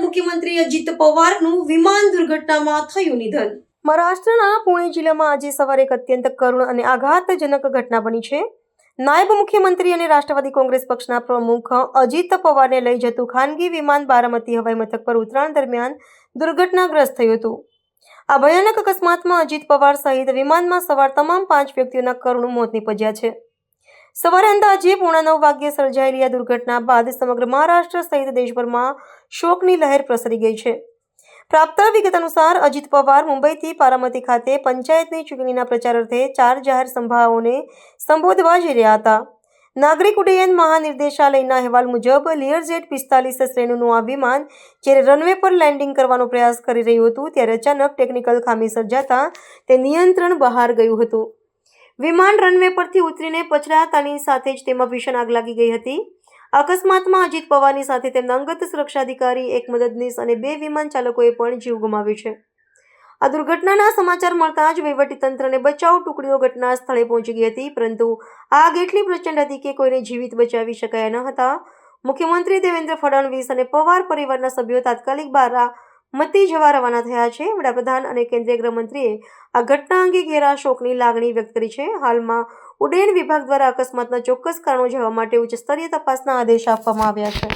મુખ્યમંત્રી અજીત પવારનું વિમાન દુર્ઘટનામાં થયું નિધન. મહારાષ્ટ્રના પુણે જિલ્લામાં આજે સવારે એક અત્યંત કરુણ અને આઘાતજનક ઘટના બની છે. નાયબ મુખ્યમંત્રી અને રાષ્ટ્રવાદી કોંગ્રેસ પક્ષના પ્રમુખ અજીત પવારને લઈ જતું ખાનગી વિમાન બારામતી હવાઈ મથક પર ઉતરાણ દરમિયાન દુર્ઘટનાગ્રસ્ત થયું હતું. આ ભયાનક અકસ્માતમાં અજીત પવાર સહિત વિમાનમાં સવાર તમામ પાંચ વ્યક્તિઓના કરુણ મોત નીપજ્યા છે. સવારે અંદાજે પોણા નવ વાગ્યે સર્જાયેલી આ દુર્ઘટના બાદ સમગ્ર મહારાષ્ટ્ર સહિત દેશભરમાં શોકની લહેર પ્રસરી ગઈ છે. પ્રાપ્ત વિગત અનુસાર અજીત પવાર મુંબઈથી પારામતી ખાતે પંચાયતની ચૂંટણીના પ્રચાર અર્થે ચાર જાહેર સભાઓને સંબોધવા જઈ રહ્યા હતા. નાગરિક ઉડ્ડયન મહાનિર્દેશાલયના અહેવાલ મુજબ લિયરજેટ પિસ્તાલીસ શ્રેણીનું આ વિમાન જ્યારે રનવે પર લેન્ડિંગ કરવાનો પ્રયાસ કરી રહ્યું હતું, ત્યારે અચાનક ટેકનિકલ ખામી સર્જાતા તે નિયંત્રણ બહાર ગયું હતું. વિમાન રનવે પરથી ઉતરીને પછડાતાની સાથે જ તેમાં ભીષણ આગ લાગી ગઈ હતી. અકસ્માતમાં અજીત પવારની સાથે તેમના અંગત સુરક્ષા અધિકારી, એક મદદનીશ અને બે વિમાન ચાલકોએ પણ જીવ ગુમાવ્યો છે. આ દુર્ઘટનાના સમાચાર મળતા જ વહીવટીતંત્રને બચાવ ટુકડીઓ ઘટના સ્થળે પહોંચી ગઈ હતી, પરંતુ આગ એટલી પ્રચંડ હતી કે કોઈને જીવિત બચાવી શકાયા ન હતા. મુખ્યમંત્રી દેવેન્દ્ર ફડણવીસ અને પવાર પરિવારના સભ્યો તાત્કાલિક બારા મતી જવા રવાના થયા છે. વડાપ્રધાન અને કેન્દ્રીય ગૃહમંત્રીએ આ ઘટના અંગે ઘેરા શોકની લાગણી વ્યક્ત કરી છે. હાલમાં ઉડ્ડયન વિભાગ દ્વારા અકસ્માતના ચોક્કસ કારણો જાણવા માટે ઉચ્ચ સ્તરીય તપાસના આદેશ આપવામાં આવ્યા છે.